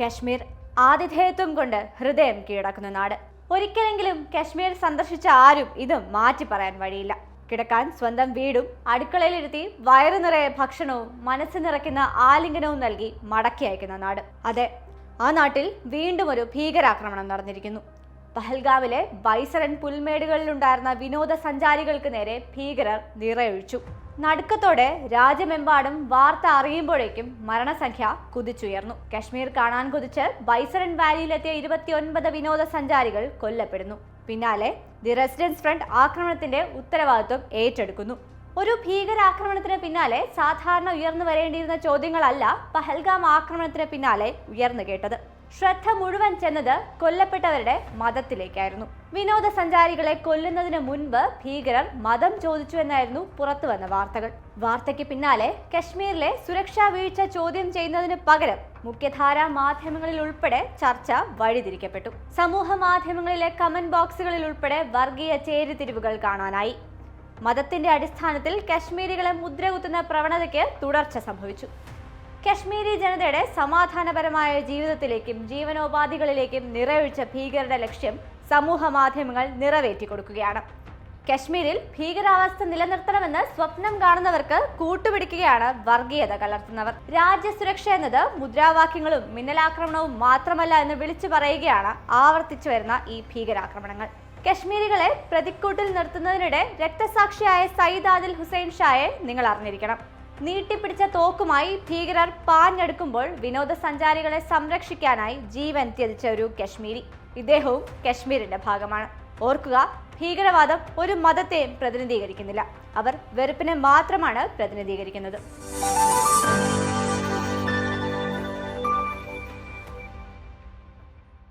കശ്മീർ ആതിഥേയത്വം കൊണ്ട് ഹൃദയം കീഴടക്കുന്ന നാട്. ഒരിക്കലെങ്കിലും കശ്മീർ സന്ദർശിച്ച ആരും ഇത് മാറ്റി പറയാൻ വഴിയില്ല. കിടക്കാൻ സ്വന്തം വീടും അടുക്കളയിലിരുത്തി വയറു നിറയെ ഭക്ഷണവും മനസ്സ് നിറയ്ക്കുന്ന ആലിംഗനവും നൽകി മടക്കി അയക്കുന്ന നാട്. അതെ ആ നാട്ടിൽ വീണ്ടും ഒരു ഭീകരാക്രമണം നടന്നിരിക്കുന്നു. പഹൽഗാവിലെ ബൈസറൻ പുൽമേടുകളിലുണ്ടായിരുന്ന വിനോദസഞ്ചാരികൾക്ക് നേരെ ഭീകരർ നിറയൊഴിച്ചു. നടുക്കത്തോടെ രാജ്യമെമ്പാടും വാർത്ത അറിയുമ്പോഴേക്കും മരണസംഖ്യ കുതിച്ചുയർന്നു. കശ്മീർ കാണാൻ കുതിച്ച് ബൈസറൻ വാലിയിലെത്തിയ ഇരുപത്തിയൊൻപത് വിനോദസഞ്ചാരികൾ കൊല്ലപ്പെടുന്നു. പിന്നാലെ ദി റെസിഡൻസ് ഫ്രണ്ട് ആക്രമണത്തിന്റെ ഉത്തരവാദിത്വം ഏറ്റെടുക്കുന്നു. ഒരു ഭീകരാക്രമണത്തിന് പിന്നാലെ സാധാരണ ഉയർന്നു വരേണ്ടിയിരുന്ന ചോദ്യങ്ങളല്ല പഹൽഗാം ആക്രമണത്തിന് പിന്നാലെ ഉയർന്നു കേട്ടത്. ശ്രദ്ധ മുഴുവൻ ചെന്നത് കൊല്ലപ്പെട്ടവരുടെ മതത്തിലേക്കായിരുന്നു. വിനോദസഞ്ചാരികളെ കൊല്ലുന്നതിന് മുൻപ് ഭീകരർ മതം ചോദിച്ചു എന്നായിരുന്നു പുറത്തുവന്ന വാർത്തകൾ. വാർത്തയ്ക്ക് പിന്നാലെ കശ്മീരിലെ സുരക്ഷാ വീഴ്ച ചോദ്യം ചെയ്യുന്നതിന് പകരം മുഖ്യധാരാ മാധ്യമങ്ങളിൽ ഉൾപ്പെടെ ചർച്ച വഴിതിരിക്കപ്പെട്ടു. സമൂഹ മാധ്യമങ്ങളിലെ കമന്റ് ബോക്സുകളിൽ ഉൾപ്പെടെ വർഗീയ ചേരിതിരിവുകൾ കാണാനായി. മതത്തിന്റെ അടിസ്ഥാനത്തിൽ കശ്മീരികളെ മുദ്രകുത്തുന്ന പ്രവണതയ്ക്ക് തുടർച്ച സംഭവിച്ചു. കശ്മീരി ജനതയുടെ സമാധാനപരമായ ജീവിതത്തിലേക്കും ജീവനോപാധികളിലേക്കും നിറയൊഴിച്ച ഭീകരരുടെ ലക്ഷ്യം സമൂഹ മാധ്യമങ്ങൾ നിറവേറ്റി കൊടുക്കുകയാണ് കശ്മീരിൽ ഭീകരാവസ്ഥ നിലനിർത്തണമെന്ന് സ്വപ്നം കാണുന്നവർക്ക് കൂട്ടുപിടിക്കുകയാണ് വർഗീയത കലർത്തുന്നവർ. രാജ്യസുരക്ഷ എന്നത് മുദ്രാവാക്യങ്ങളും മിന്നലാക്രമണവും മാത്രമല്ല എന്ന് വിളിച്ചു പറയുകയാണ് ആവർത്തിച്ചു വരുന്ന ഈ ഭീകരാക്രമണങ്ങൾ. കശ്മീരികളെ പ്രതിക്കൂട്ടിൽ നിർത്തുന്നതിനിടെ രക്തസാക്ഷിയായ സയ്യിദ് ആദിൽ ഹുസൈൻ ഷായെ നിങ്ങൾ അറിഞ്ഞിരിക്കണം. നീട്ടിപ്പിടിച്ച തോക്കുമായി ഭീകരർ പാഞ്ഞെടുക്കുമ്പോൾ വിനോദസഞ്ചാരികളെ സംരക്ഷിക്കാനായി ജീവൻ ത്യജിച്ച ഒരു കശ്മീരി. ഇദ്ദേഹവും കശ്മീരിന്റെ ഭാഗമാണ്. ഓർക്കുക ഭീകരവാദം ഒരു മതത്തെയും പ്രതിനിധീകരിക്കുന്നില്ല. അവർ വെറുപ്പിനെ മാത്രമാണ് പ്രതിനിധീകരിക്കുന്നത്.